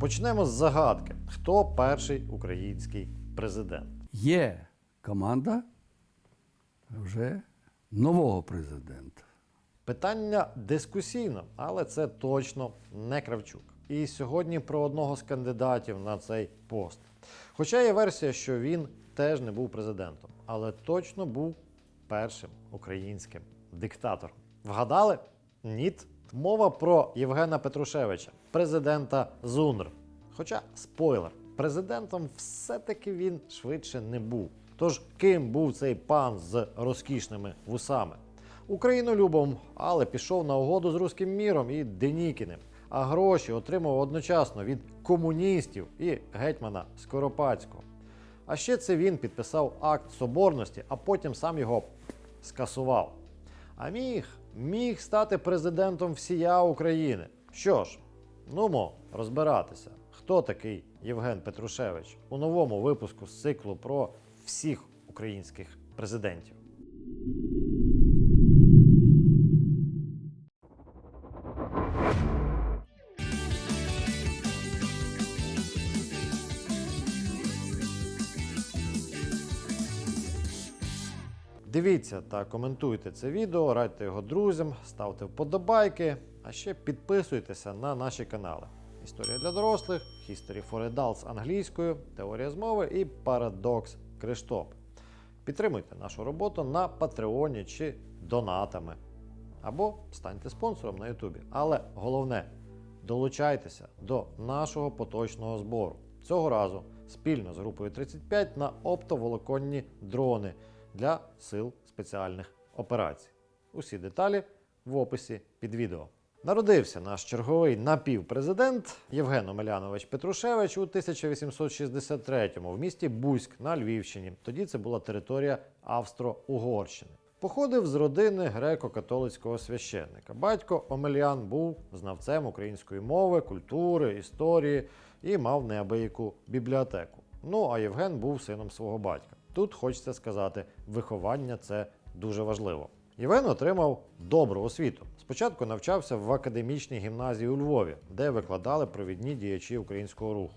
Почнемо з загадки: хто перший український президент? Є команда вже нового президента. Питання дискусійно, але це точно не Кравчук. І сьогодні про одного з кандидатів на цей пост. Хоча є версія, що він теж не був президентом, але точно був першим українським диктатором. Вгадали? Ніт. Мова про Євгена Петрушевича, президента ЗУНР. Хоча спойлер, президентом все-таки він швидше не був. Тож ким був цей пан з розкішними вусами? Українолюбом, але пішов на угоду з руським міром і Денікіним. А гроші отримав одночасно від комуністів і гетьмана Скоропадського. А ще це він підписав акт соборності, а потім сам його скасував. А міг, міг стати президентом всія України. Що ж, нумо розбиратися, хто такий Євген Петрушевич у новому випуску з циклу про всіх українських президентів. Дивіться та коментуйте це відео, радьте його друзям, ставте вподобайки, а ще підписуйтеся на наші канали. Історія для дорослих, History for Adults англійською, теорія змови і Парадокс Криштоп. Підтримуйте нашу роботу на Патреоні чи донатами. Або станьте спонсором на Ютубі. Але головне, долучайтеся до нашого поточного збору. Цього разу спільно з групою 35 на оптоволоконні дрони для сил спеціальних операцій. Усі деталі в описі під відео. Народився наш черговий напівпрезидент Євген Омелянович Петрушевич у 1863-му в місті Буськ на Львівщині. Тоді це була територія Австро-Угорщини. Походив з родини греко-католицького священника. Батько Омелян був знавцем української мови, культури, історії і мав неабияку бібліотеку. Ну а Євген був сином свого батька. Тут хочеться сказати, виховання це дуже важливо. Євген отримав добру освіту. Спочатку навчався в академічній гімназії у Львові, де викладали провідні діячі українського руху.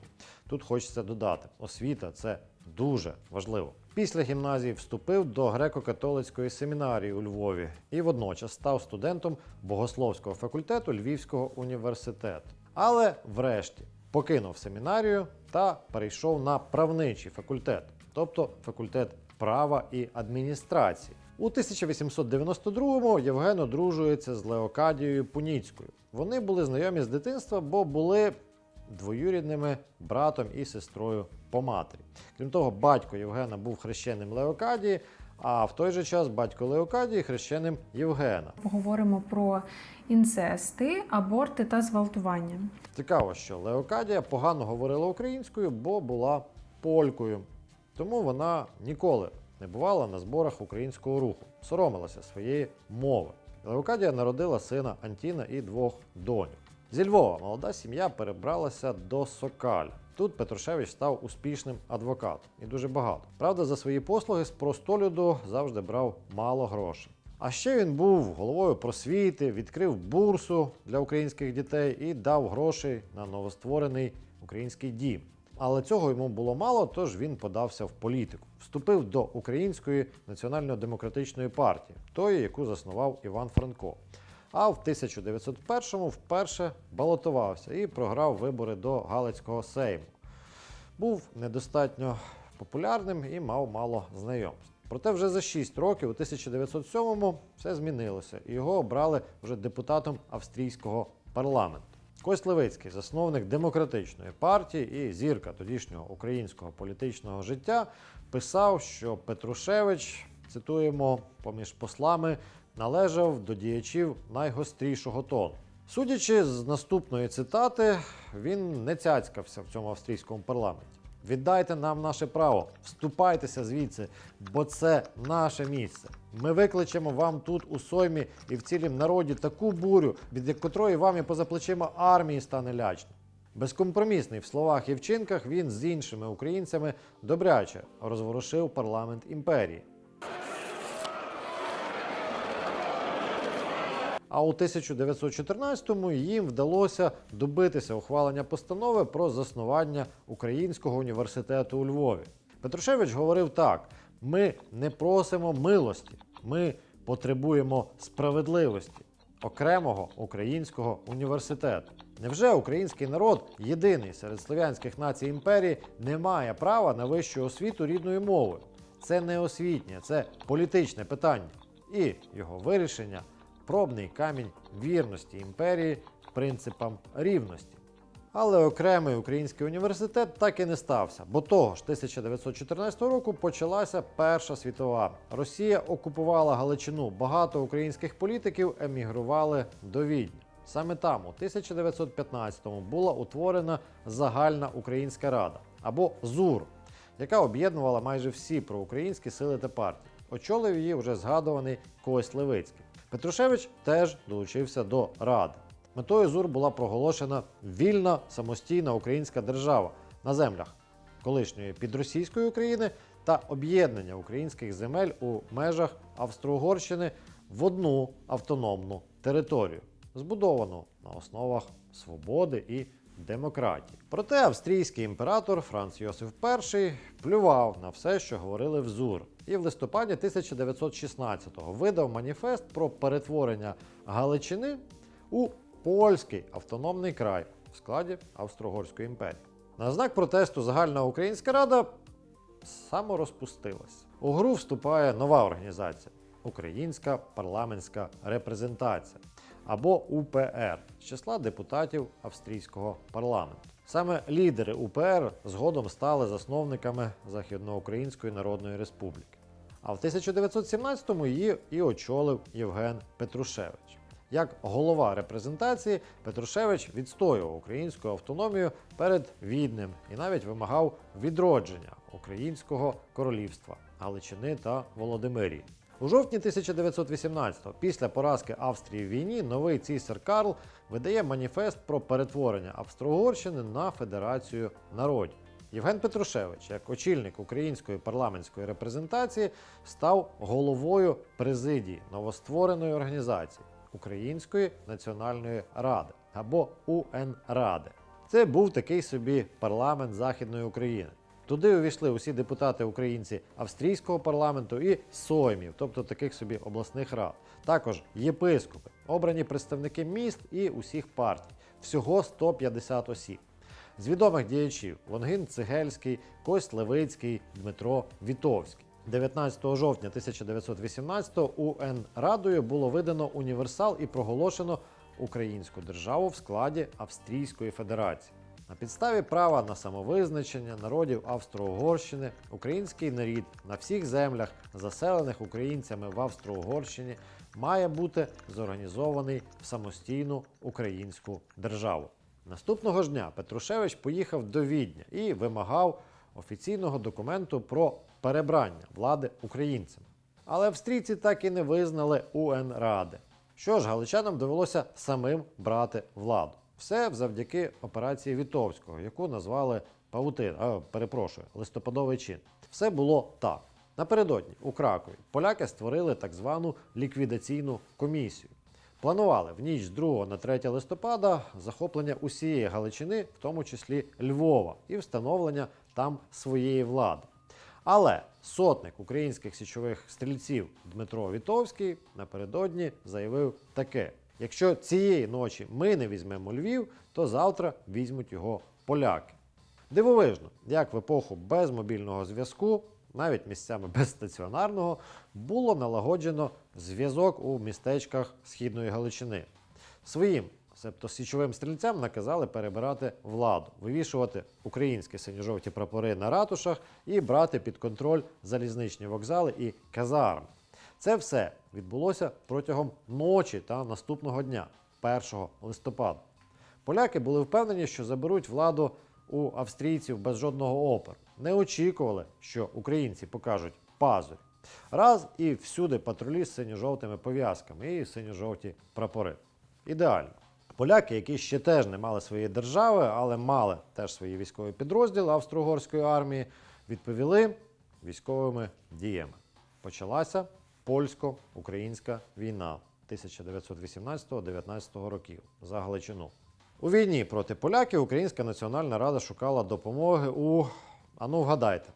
Тут хочеться додати: освіта це дуже важливо. Після гімназії вступив до греко-католицької семінарії у Львові і водночас став студентом богословського факультету Львівського університету. Але врешті покинув семінарію та перейшов на правничий факультет, тобто факультет права і адміністрації. У 1892-му Євген одружується з Леокадією Пуніцькою. Вони були знайомі з дитинства, бо були двоюрідними братом і сестрою по матері. Крім того, батько Євгена був хрещеним Леокадії, а в той же час батько Леокадії хрещеним Євгена. Поговоримо про інцести, аборти та зґвалтування. Цікаво, що Леокадія погано говорила українською, бо була полькою. Тому вона ніколи не бувала на зборах українського руху, соромилася своєї мови. Леокадія народила сина Антіна і двох доньок. Зі Львова молода сім'я перебралася до Сокаль. Тут Петрушевич став успішним адвокатом і дуже багато. Правда, за свої послуги з простолюду завжди брав мало грошей. А ще він був головою просвіти, відкрив бурсу для українських дітей і дав грошей на новостворений український дім. Але цього йому було мало, тож він подався в політику. Вступив до Української національно-демократичної партії, тої, яку заснував Іван Франко. А в 1901-му вперше балотувався і програв вибори до Галицького сейму. Був недостатньо популярним і мав мало знайомств. Проте вже за 6 років, у 1907-му, все змінилося, і його обрали вже депутатом австрійського парламенту. Кость Левицький, засновник демократичної партії і зірка тодішнього українського політичного життя, писав, що Петрушевич, цитуємо, поміж послами, належав до діячів найгострішого тону. Судячи з наступної цитати, він не цяцькався в цьому австрійському парламенті. Віддайте нам наше право, вступайтеся звідси, бо це наше місце. Ми викличемо вам тут у соймі і в цілім народі таку бурю, від котрої вам і поза плечима армії стане лячно. Безкомпромісний в словах і вчинках він з іншими українцями добряче розворушив парламент імперії. А у 1914-му їм вдалося добитися ухвалення постанови про заснування Українського університету у Львові. Петрушевич говорив так: ми не просимо милості, ми потребуємо справедливості окремого українського університету. Невже український народ, єдиний серед слов'янських націй імперії, не має права на вищу освіту рідною мовою? Це не освітнє, це політичне питання. І його вирішення пробний камінь вірності імперії принципам рівності. Але окремий український університет так і не стався, бо того ж 1914 року почалася Перша світова. Росія окупувала Галичину. Багато українських політиків емігрували до Відня. Саме там, у 1915-му, була утворена Загальна Українська Рада або ЗУР, яка об'єднувала майже всі проукраїнські сили та партії. Очолив її вже згадуваний Кость Левицький. Петрушевич теж долучився до ради. Метою ЗУР була проголошена вільна самостійна українська держава на землях колишньої підросійської України та об'єднання українських земель у межах Австро-Угорщини в одну автономну територію, збудовану на основах свободи і демократії. Проте австрійський імператор Франц Йосиф І плював на все, що говорили в ЗУР, і в листопаді 1916-го видав маніфест про перетворення Галичини у польський автономний край в складі Австро-Угорської імперії. На знак протесту Загальна Українська Рада саморозпустилась. У гру вступає нова організація Українська парламентська репрезентація або УПР з числа депутатів австрійського парламенту. Саме лідери УПР згодом стали засновниками Західноукраїнської Народної Республіки. А в 1917-му її і очолив Євген Петрушевич. Як голова репрезентації Петрушевич відстоював українську автономію перед Віднем і навіть вимагав відродження українського королівства Галичини та Володимирії. У жовтні 1918-го, після поразки Австрії в війні, новий цісар Карл видає маніфест про перетворення Австро-Угорщини на Федерацію народів. Євген Петрушевич, як очільник української парламентської репрезентації, став головою президії новоствореної організації Української національної ради або УНРади. Це був такий собі парламент Західної України. Туди увійшли усі депутати українці австрійського парламенту і соймів, тобто таких собі обласних рад. Також єпископи, обрані представники міст і усіх партій. Всього 150 осіб. З відомих діячів Лонгин Цигельський, Кость Левицький, Дмитро Вітовський. 19 жовтня 1918 УН Радою було видано універсал і проголошено українську державу в складі Австрійської Федерації. На підставі права на самовизначення народів Австро-Угорщини український нарід на всіх землях, заселених українцями в Австро-Угорщині, має бути зорганізований в самостійну українську державу. Наступного ж дня Петрушевич поїхав до Відня і вимагав офіційного документу про перебрання влади українцями. Але австрійці так і не визнали УН Ради. Що ж, галичанам довелося самим брати владу. Все завдяки операції Вітовського, яку назвали Павутин, а, перепрошую, листопадовий чин. Все було так. Напередодні у Кракові поляки створили так звану ліквідаційну комісію. Планували в ніч з 2 на 3 листопада захоплення усієї Галичини, в тому числі Львова, і встановлення там своєї влади. Але сотник українських січових стрільців Дмитро Вітовський напередодні заявив таке: якщо цієї ночі ми не візьмемо Львів, то завтра візьмуть його поляки. Дивовижно, як в епоху без мобільного зв'язку, навіть місцями без стаціонарного, було налагоджено зв'язок у містечках Східної Галичини. Своїм, себто січовим стрільцям, наказали перебирати владу, вивішувати українські синьо-жовті прапори на ратушах і брати під контроль залізничні вокзали і казарми. Це все відбулося протягом ночі та наступного дня, 1 листопада. Поляки були впевнені, що заберуть владу у австрійців без жодного опору. Не очікували, що українці покажуть пазурь. Раз і всюди патрулі з синьо-жовтими пов'язками і синьо-жовті прапори. Ідеально. Поляки, які ще теж не мали своєї держави, але мали теж свої військові підрозділи Австро-Угорської армії, відповіли військовими діями. Почалася польсько-українська війна 1918-19 років за Галичину. У війні проти поляків Українська Національна Рада шукала допомоги у. А ну вгадайте.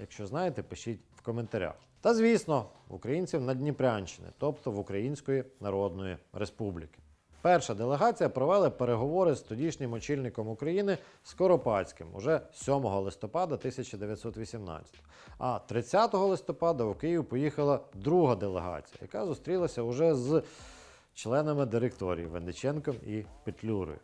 Якщо знаєте, пишіть в коментарях. Та звісно, українців на Дніпрянщини, тобто в Української Народної Республіки. Перша делегація провела переговори з тодішнім очільником України Скоропадським уже 7 листопада 1918. А 30 листопада у Київ поїхала друга делегація, яка зустрілася уже з членами директорії Венниченком і Петлюрою.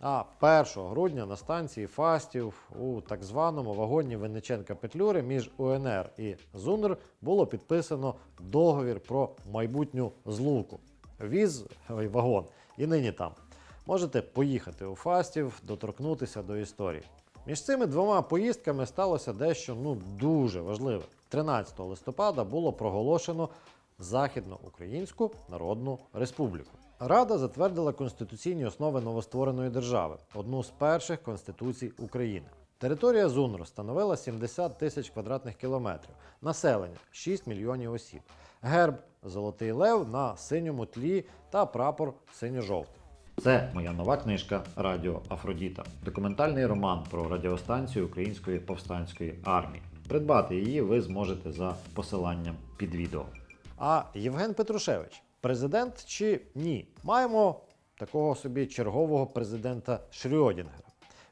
А 1 грудня на станції Фастів у так званому вагоні Винниченка Петлюри між УНР і ЗУНР було підписано договір про майбутню злуку. Віз ой, вагон і нині там. Можете поїхати у Фастів, доторкнутися до історії. Між цими двома поїздками сталося дещо ну дуже важливе. 13 листопада було проголошено Західноукраїнську Народну Республіку. Рада затвердила конституційні основи новоствореної держави, одну з перших конституцій України. Територія ЗУНР становила 70 тисяч квадратних кілометрів, населення 6 мільйонів осіб, герб Золотий Лев на синьому тлі та прапор синьо-жовтий. Це моя нова книжка Радіо Афродіта. Документальний роман про радіостанцію Української повстанської армії. Придбати її ви зможете за посиланням під відео. А Євген Петрушевич, президент чи ні? Маємо такого собі чергового президента Шрьодінгера.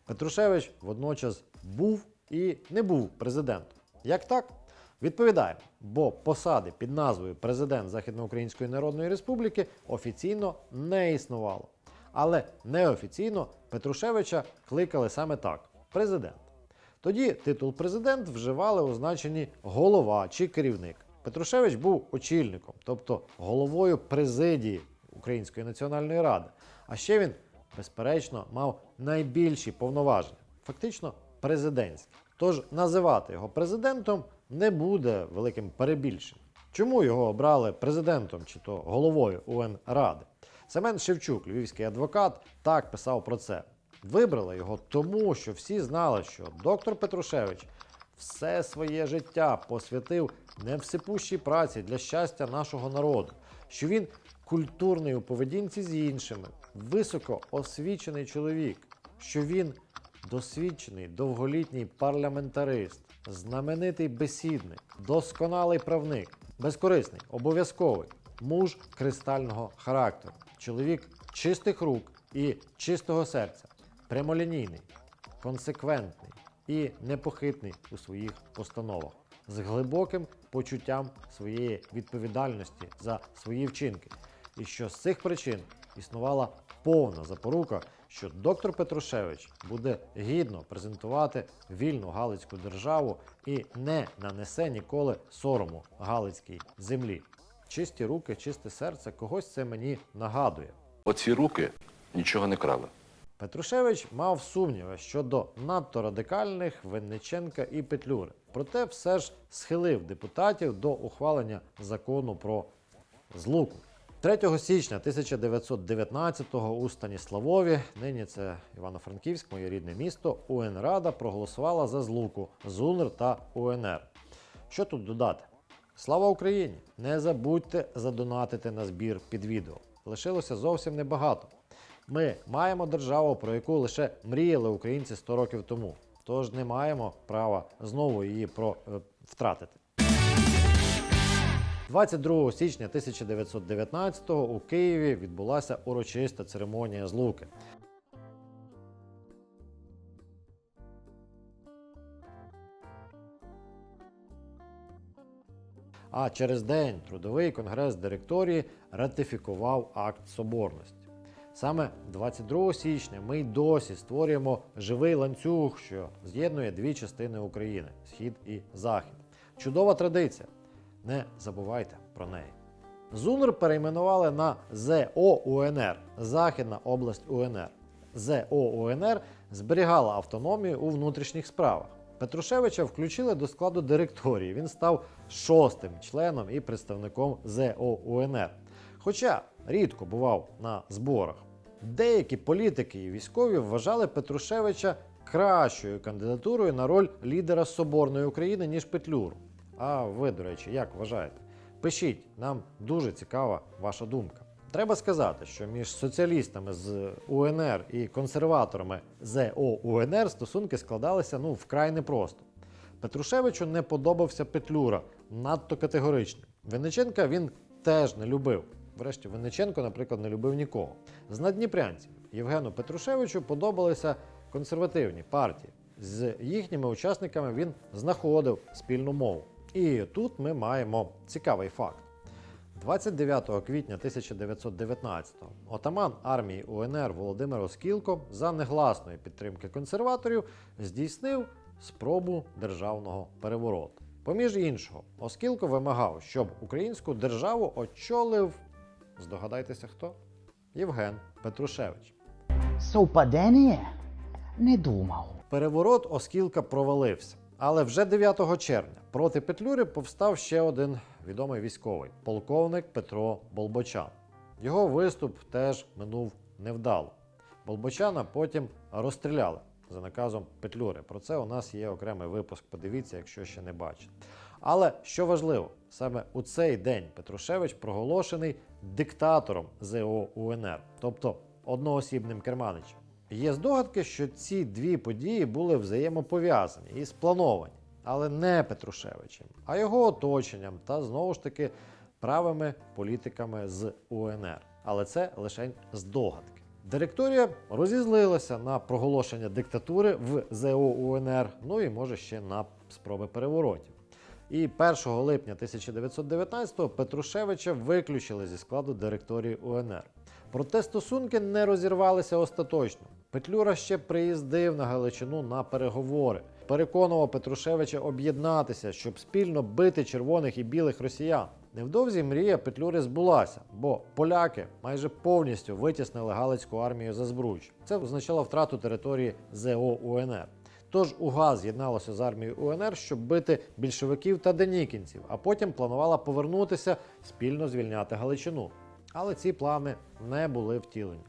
Петрушевич водночас був і не був президентом. Як так? Відповідаємо, бо посади під назвою Президент Західноукраїнської Народної Республіки офіційно не існувало. Але неофіційно Петрушевича кликали саме так президент. Тоді титул президент вживали у значенні голова чи керівник. Петрушевич був очільником, тобто головою президії Української національної ради. А ще він, безперечно, мав найбільші повноваження, фактично президентські. Тож називати його президентом не буде великим перебільшенням. Чому його обрали президентом чи то головою УН Ради? Семен Шевчук, львівський адвокат, так писав про це. Вибрали його тому, що всі знали, що доктор Петрушевич все своє життя посвятив невсипущій праці для щастя нашого народу, що він культурний у поведінці з іншими, високо освічений чоловік, що він досвідчений довголітній парламентарист, знаменитий бесідник, досконалий правник, безкорисний, обов'язковий, муж кристального характеру, чоловік чистих рук і чистого серця, прямолінійний, консеквентний і непохитний у своїх постановах, з глибоким почуттям своєї відповідальності за свої вчинки, і що з цих причин існувала повна запорука, що доктор Петрушевич буде гідно презентувати вільну Галицьку державу і не нанесе ніколи сорому Галицькій землі. Чисті руки, чисте серце, когось це мені нагадує. Оці руки нічого не крали. Петрушевич мав сумніви щодо надто радикальних Винниченка і Петлюри. Проте все ж схилив депутатів до ухвалення закону про злуку. 3 січня 1919-го у Станіславові, нині це Івано-Франківськ, моє рідне місто, УН Рада проголосувала за злуку ЗУНР та УНР. Що тут додати? Слава Україні! Не забудьте задонатити на збір під відео. Лишилося зовсім небагато. Ми маємо державу, про яку лише мріяли українці 100 років тому. Тож не маємо права знову її про, е, втратити. 22 січня 1919-го у Києві відбулася урочиста церемонія злуки. А через день трудовий конгрес директорії ратифікував акт соборності. Саме 22 січня ми й досі створюємо живий ланцюг, що з'єднує дві частини України схід і захід. Чудова традиція. Не забувайте про неї. ЗУНР перейменували на ЗО УНР Західна область УНР. ЗО УНР зберігала автономію у внутрішніх справах. Петрушевича включили до складу директорії. Він став шостим членом і представником ЗО УНР. Хоча рідко бував на зборах. Деякі політики і військові вважали Петрушевича кращою кандидатурою на роль лідера Соборної України, ніж Петлюру. А ви, до речі, як вважаєте? Пишіть, нам дуже цікава ваша думка. Треба сказати, що між соціалістами з УНР і консерваторами ЗО УНР стосунки складалися ну вкрай непросто. Петрушевичу не подобався Петлюра, надто категоричним. Винниченка він теж не любив. Врешті Винниченко, наприклад, не любив нікого. З надніпрянців Євгену Петрушевичу подобалися консервативні партії. З їхніми учасниками він знаходив спільну мову. І тут ми маємо цікавий факт. 29 квітня 1919-го отаман армії УНР Володимир Оскілко за негласної підтримки консерваторів здійснив спробу державного перевороту. Поміж іншого, Оскілко вимагав, щоб українську державу очолив, здогадайтеся хто? Євген Петрушевич. Совпадение? Не думав. Переворот Оскілка провалився. Але вже 9 червня проти Петлюри повстав ще один відомий військовий полковник Петро Болбочан. Його виступ теж минув невдало. Болбочана потім розстріляли за наказом Петлюри. Про це у нас є окремий випуск. Подивіться, якщо ще не бачите. Але що важливо, саме у цей день Петрушевич проголошений диктатором ЗО УНР, тобто одноосібним керманичем. Є здогадки, що ці дві події були взаємопов'язані і сплановані, але не Петрушевичем, а його оточенням та знову ж таки правими політиками з УНР. Але це лише здогадки. Директорія розізлилася на проголошення диктатури в ЗО УНР, ну і може ще на спроби переворотів. І 1 липня 1919-го Петрушевича виключили зі складу директорії УНР. Проте стосунки не розірвалися остаточно. Петлюра ще приїздив на Галичину на переговори, переконував Петрушевича об'єднатися, щоб спільно бити червоних і білих росіян. Невдовзі мрія Петлюри збулася, бо поляки майже повністю витіснили Галицьку армію за Збруч. Це означало втрату території ЗО УНР. Тож УГА з'єдналося з армією УНР, щоб бити більшовиків та денікінців, а потім планувала повернутися спільно звільняти Галичину. Але ці плани не були втілені.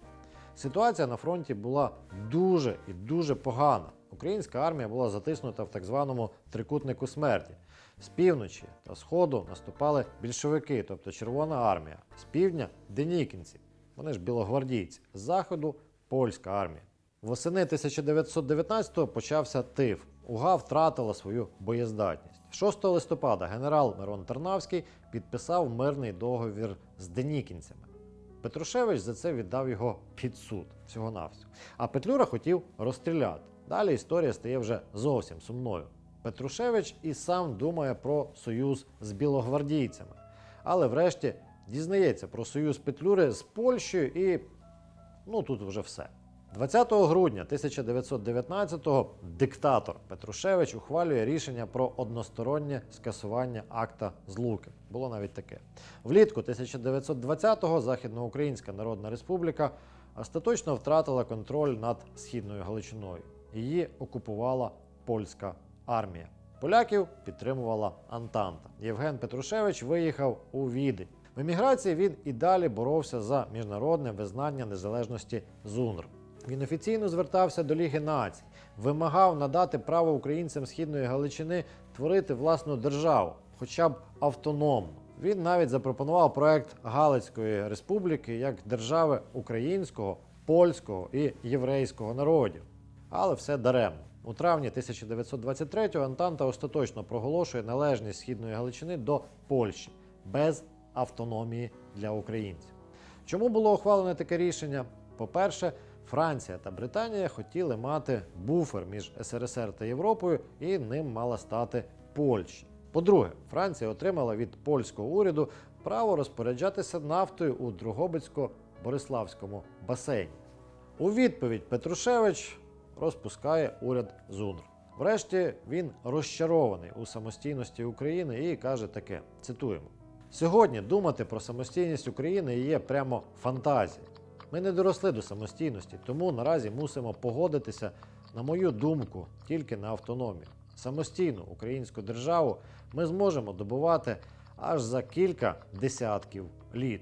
Ситуація на фронті була дуже і дуже погана. Українська армія була затиснута в так званому трикутнику смерті. З півночі та сходу наступали більшовики, тобто Червона армія, з півдня денікінці, вони ж білогвардійці, з заходу польська армія. Восени 1919-го почався тиф. УГА втратила свою боєздатність. 6 листопада генерал Мирон Тарнавський підписав мирний договір з денікінцями. Петрушевич за це віддав його під суд всього-навсього. А Петлюра хотів розстріляти. Далі історія стає вже зовсім сумною. Петрушевич і сам думає про союз з білогвардійцями, але врешті дізнається про союз Петлюри з Польщею і ну тут вже все. 20 грудня 1919-го диктатор Петрушевич ухвалює рішення про одностороннє скасування акта злуки. Було навіть таке. Влітку 1920-го Західноукраїнська Народна Республіка остаточно втратила контроль над східною Галичиною. Її окупувала польська армія. Поляків підтримувала Антанта. Євген Петрушевич виїхав у Відень. В еміграції він і далі боровся за міжнародне визнання незалежності ЗУНР. Він офіційно звертався до Ліги націй, вимагав надати право українцям східної Галичини творити власну державу, хоча б автономну. Він навіть запропонував проект Галицької республіки як держави українського, польського і єврейського народів. Але все даремно. У травні 1923-го Антанта остаточно проголошує належність східної Галичини до Польщі без автономії для українців. Чому було ухвалене таке рішення? По-перше, Франція та Британія хотіли мати буфер між СРСР та Європою, і ним мала стати Польща. По-друге, Франція отримала від польського уряду право розпоряджатися нафтою у Дрогобицько-Бориславському басейні. У відповідь Петрушевич розпускає уряд ЗУНР. Врешті він розчарований у самостійності України і каже таке: цитуємо: сьогодні думати про самостійність України є прямо фантазія. Ми не доросли до самостійності, тому наразі мусимо погодитися, на мою думку, тільки на автономію. Самостійну українську державу ми зможемо добувати аж за кілька десятків літ.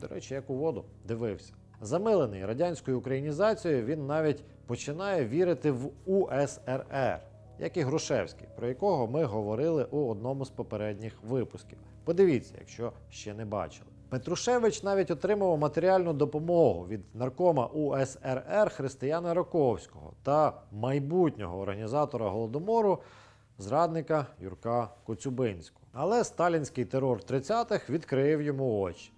До речі, як у воду дивився. Замилений радянською українізацією, він навіть починає вірити в УСРР, як і Грушевський, про якого ми говорили у одному з попередніх випусків. Подивіться, якщо ще не бачили. Петрушевич навіть отримував матеріальну допомогу від наркома УСРР Християна Раковського та майбутнього організатора голодомору, зрадника Юрка Коцюбинського. Але сталінський терор 30-х відкрив йому очі.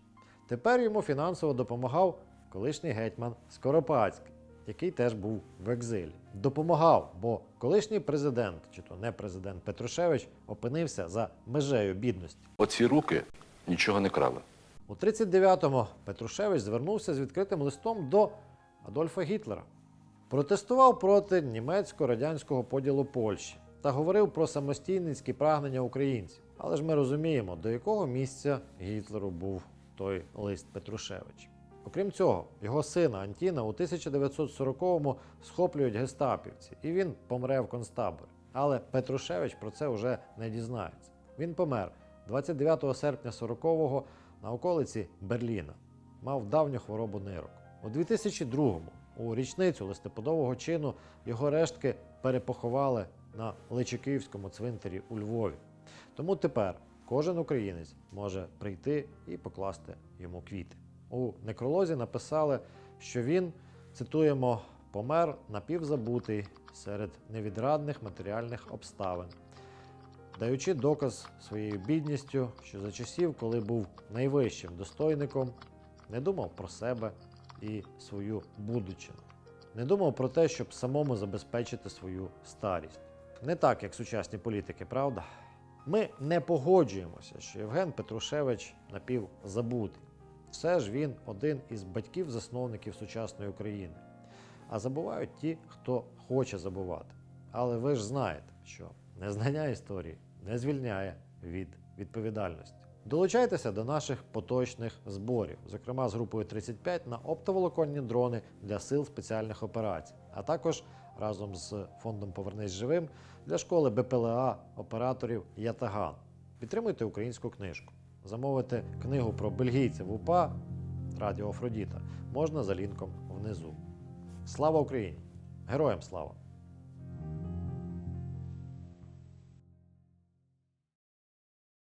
Тепер йому фінансово допомагав колишній гетьман Скоропадський, який теж був в екзилі. Допомагав, бо колишній президент, чи то не президент Петрушевич, опинився за межею бідності. Оці руки нічого не крали. У 39-му Петрушевич звернувся з відкритим листом до Адольфа Гітлера. Протестував проти німецько-радянського поділу Польщі та говорив про самостійницькі прагнення українців. Але ж ми розуміємо, до якого місця Гітлеру був той лист Петрушевич. Окрім цього, його сина Антіна у 1940-му схоплюють гестапівці, і він помре в концтаборі. Але Петрушевич про це вже не дізнається. Він помер 29 серпня 40-го на околиці Берліна. Мав давню хворобу нирок. У 2002-му, у річницю листопадового чину, його рештки перепоховали на Личаківському цвинтарі у Львові. Тому тепер кожен українець може прийти і покласти йому квіти. У некролозі написали, що він, цитуємо, помер напівзабутий серед невідрадних матеріальних обставин, даючи доказ своєю бідністю, що за часів, коли був найвищим достойником, не думав про себе і свою будучину. Не думав про те, щоб самому забезпечити свою старість. Не так, як сучасні політики, правда? Ми не погоджуємося, що Євген Петрушевич напівзабутий. Все ж він один із батьків-засновників сучасної України. А забувають ті, хто хоче забувати. Але ви ж знаєте, що незнання історії не звільняє від відповідальності. Долучайтеся до наших поточних зборів, зокрема з групою 35 на оптоволоконні дрони для сил спеціальних операцій, а також разом з фондом Повернись живим для школи БПЛА операторів Ятаган. Підтримуйте українську книжку. Замовити книгу про бельгійців УПА Радіо Афродіта можна за лінком внизу. Слава Україні! Героям слава!